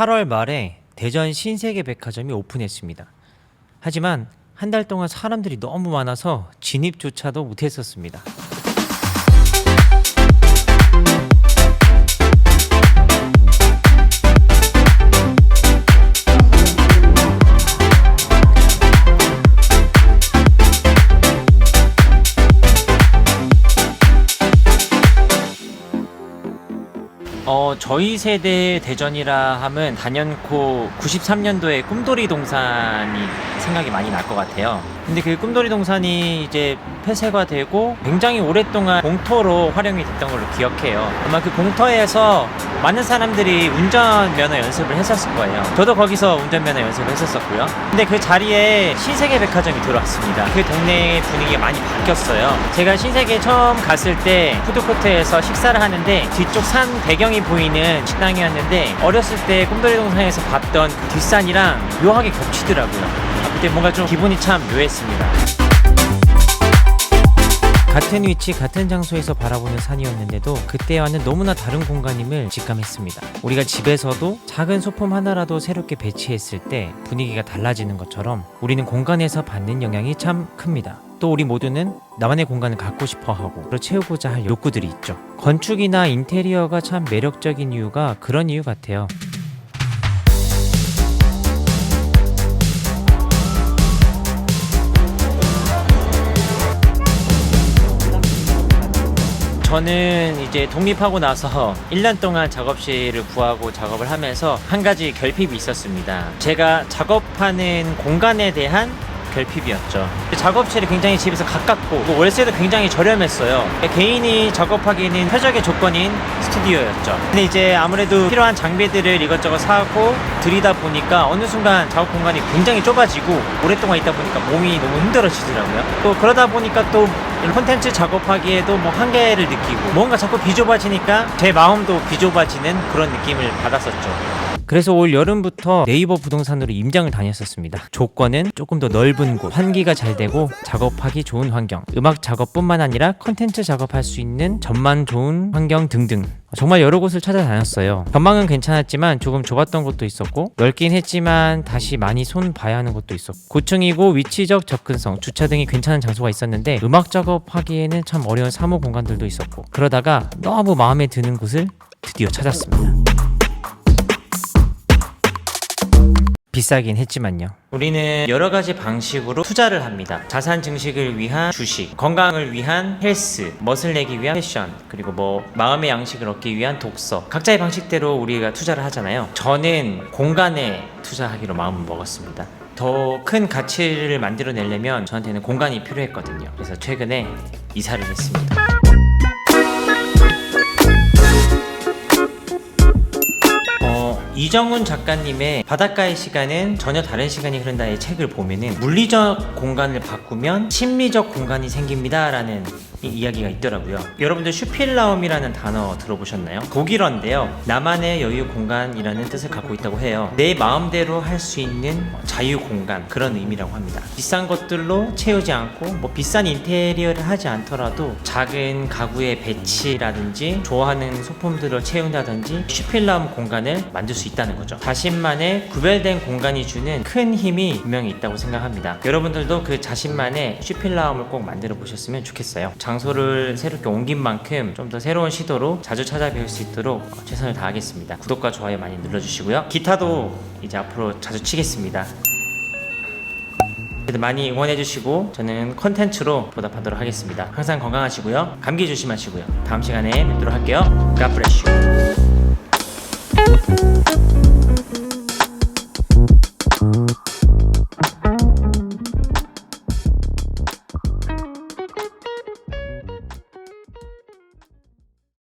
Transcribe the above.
8월 말에 대전 신세계 백화점이 오픈했습니다. 하지만 한 달 동안 사람들이 너무 많아서 진입조차도 못했었습니다. 어, 저희 세대 대전이라 하면 단연코 93년도에 꿈돌이 동산이 생각이 많이 날 것 같아요. 근데 그 꿈돌이 동산이 이제 폐쇄가 되고 굉장히 오랫동안 공터로 활용이 됐던 걸로 기억해요. 아마 그 공터에서 많은 사람들이 운전면허 연습을 했었을 거예요. 저도 거기서 운전면허 연습을 했었었고요. 근데 그 자리에 신세계 백화점이 들어왔습니다. 그 동네 분위기가 많이 바뀌었어요. 제가 신세계 처음 갔을 때 푸드코트에서 식사를 하는데 뒤쪽 산 배경이 보이는 식당이었는데 어렸을 때 꿈돌이 동산에서 봤던 그 뒷산이랑 묘하게 겹치더라고요. 아, 그때 뭔가 좀 기분이 참 묘했습니다. 같은 위치 같은 장소에서 바라보는 산이었는데도 그때와는 너무나 다른 공간임을 직감했습니다. 우리가 집에서도 작은 소품 하나라도 새롭게 배치했을 때 분위기가 달라지는 것처럼 우리는 공간에서 받는 영향이 참 큽니다. 또 우리 모두는 나만의 공간을 갖고 싶어 하고 채우고자 할 욕구들이 있죠. 건축이나 인테리어가 참 매력적인 이유가 그런 이유 같아요. 저는 이제 독립하고 나서 1년 동안 작업실을 구하고 작업을 하면서 한 가지 결핍이 있었습니다. 제가 작업하는 공간에 대한 결핍이었죠. 작업실이 굉장히 집에서 가깝고 그 월세도 굉장히 저렴했어요. 개인이 작업하기에는 최적의 조건인 스튜디오였죠. 근데 이제 아무래도 필요한 장비들을 이것저것 사고 들이다 보니까 어느 순간 작업 공간이 굉장히 좁아지고 오랫동안 있다 보니까 몸이 너무 힘들어지더라고요. 또 그러다 보니까 또 콘텐츠 작업하기에도 뭐 한계를 느끼고 뭔가 자꾸 비좁아지니까 제 마음도 비좁아지는 그런 느낌을 받았었죠. 그래서 올 여름부터 네이버 부동산으로 임장을 다녔었습니다. 조건은 조금 더 넓은 곳, 환기가 잘 되고 작업하기 좋은 환경, 음악 작업뿐만 아니라 컨텐츠 작업할 수 있는 전망 좋은 환경 등등. 정말 여러 곳을 찾아다녔어요. 전망은 괜찮았지만 조금 좁았던 곳도 있었고 넓긴 했지만 다시 많이 손 봐야 하는 곳도 있었고 고층이고 위치적 접근성, 주차 등이 괜찮은 장소가 있었는데 음악 작업하기에는 참 어려운 사무 공간들도 있었고 그러다가 너무 마음에 드는 곳을 드디어 찾았습니다. 비싸긴 했지만요. 우리는 여러 가지 방식으로 투자를 합니다. 자산 증식을 위한 주식, 건강을 위한 헬스, 멋을 내기 위한 패션, 그리고 뭐 마음의 양식을 얻기 위한 독서. 각자의 방식대로 우리가 투자를 하잖아요. 저는 공간에 투자하기로 마음을 먹었습니다. 더 큰 가치를 만들어내려면 저한테는 공간이 필요했거든요. 그래서 최근에 이사를 했습니다. 이정훈 작가님의 바닷가의 시간은 전혀 다른 시간이 흐른다의 책을 보면은 물리적 공간을 바꾸면 심리적 공간이 생깁니다라는 이 이야기가 있더라고요. 여러분들 슈필라움이라는 단어 들어보셨나요? 독일어인데요. 나만의 여유 공간이라는 뜻을 갖고 있다고 해요. 내 마음대로 할 수 있는 자유 공간 그런 의미라고 합니다. 비싼 것들로 채우지 않고 뭐 비싼 인테리어를 하지 않더라도 작은 가구의 배치라든지 좋아하는 소품들을 채운다든지 슈필라움 공간을 만들 수 있다는 거죠. 자신만의 구별된 공간이 주는 큰 힘이 분명히 있다고 생각합니다. 여러분들도 그 자신만의 슈필라움을 꼭 만들어 보셨으면 좋겠어요. 장소를 새롭게 옮긴 만큼 좀 더 새로운 시도로 자주 찾아뵐 수 있도록 어, 최선을 다하겠습니다. 구독과 좋아요 많이 눌러주시고요. 기타도 이제 앞으로 자주 치겠습니다. 많이 응원해주시고 저는 컨텐츠로 보답하도록 하겠습니다. 항상 건강하시고요. 감기 조심하시고요. 다음 시간에 뵙도록 할게요. God bless you.